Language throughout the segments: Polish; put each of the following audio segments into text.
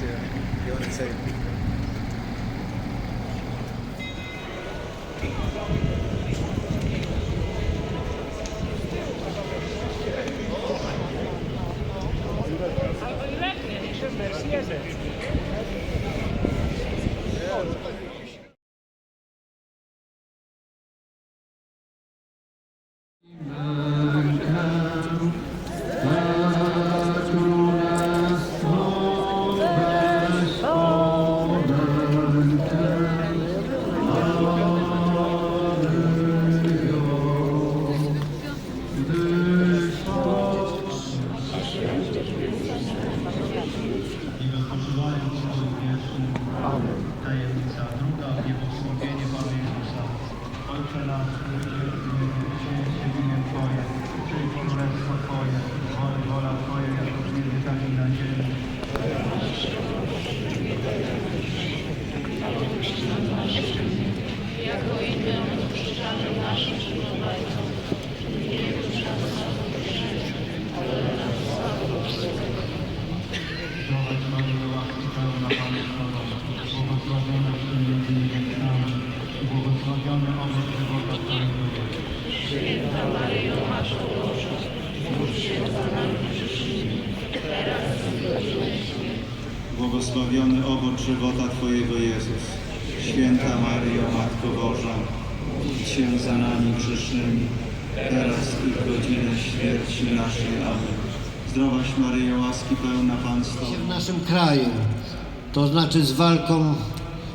to go in the safe. Mercy. Błogosławiony owoc żywota Twojego Jezus. Święta Maryjo, Matko Boża, módl się za nami grzesznymi, teraz i w godzinę śmierci naszej. Amen. Zdrowaś Maryjo, łaski pełna Pan w naszym kraju. To znaczy z walką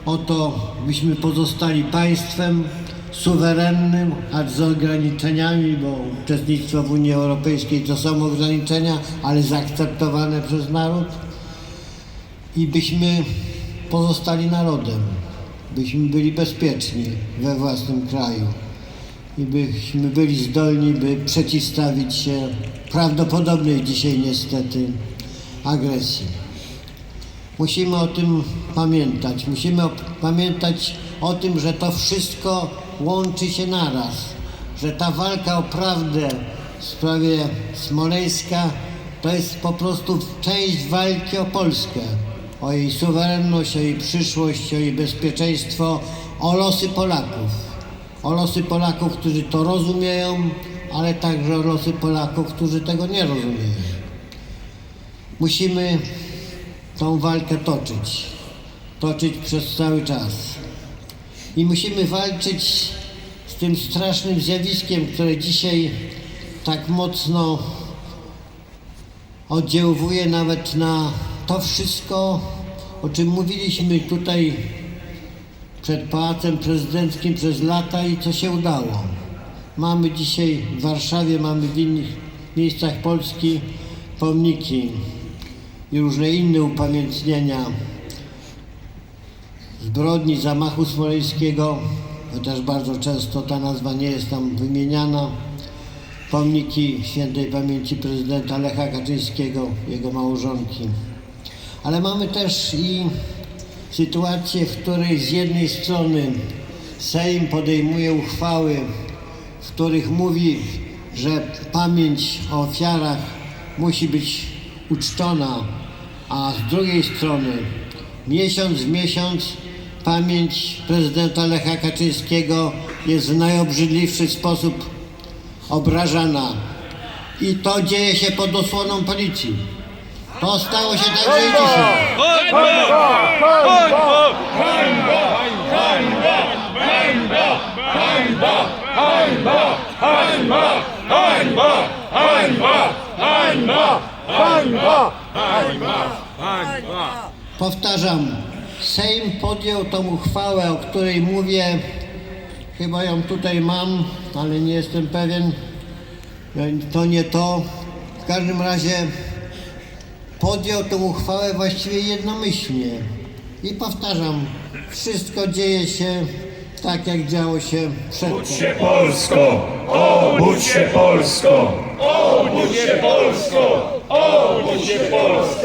o to, byśmy pozostali państwem suwerennym, acz z ograniczeniami, bo uczestnictwo w Unii Europejskiej to są ograniczenia, ale zaakceptowane przez naród. I byśmy pozostali narodem, byśmy byli bezpieczni we własnym kraju i byśmy byli zdolni, by przeciwstawić się prawdopodobnej dzisiaj niestety agresji. Musimy o tym pamiętać. Musimy pamiętać o tym, że to wszystko łączy się naraz. Że ta walka o prawdę w sprawie Smoleńska to jest po prostu część walki o Polskę. O jej suwerenność, o jej przyszłość, o jej bezpieczeństwo, o losy Polaków. O losy Polaków, którzy to rozumieją, ale także o losy Polaków, którzy tego nie rozumieją. Musimy tą walkę toczyć. Toczyć przez cały czas. I musimy walczyć z tym strasznym zjawiskiem, które dzisiaj tak mocno oddziałuje nawet na to wszystko, o czym mówiliśmy tutaj przed Pałacem Prezydenckim przez lata i co się udało. Mamy dzisiaj w Warszawie, mamy w innych miejscach Polski pomniki i różne inne upamiętnienia zbrodni zamachu smoleńskiego, chociaż bardzo często ta nazwa nie jest tam wymieniana. Pomniki świętej pamięci prezydenta Lecha Kaczyńskiego, jego małżonki. Ale mamy też i sytuację, w której z jednej strony Sejm podejmuje uchwały, w których mówi, że pamięć o ofiarach musi być uczczona, a z drugiej strony miesiąc w miesiąc pamięć prezydenta Lecha Kaczyńskiego jest w najobrzydliwszy sposób obrażana. I to dzieje się pod osłoną policji. To stało się także i dzisiaj. Powtarzam, Sejm podjął tą uchwałę, o której mówię, chyba ją tutaj mam, ale nie jestem pewien, to nie to. W każdym razie podjął tę uchwałę właściwie jednomyślnie. I powtarzam, wszystko dzieje się tak, jak działo się przedtem. Budź się Polsko! Obudź się Polsko! Obudź się Polsko! Obudź się Polsko!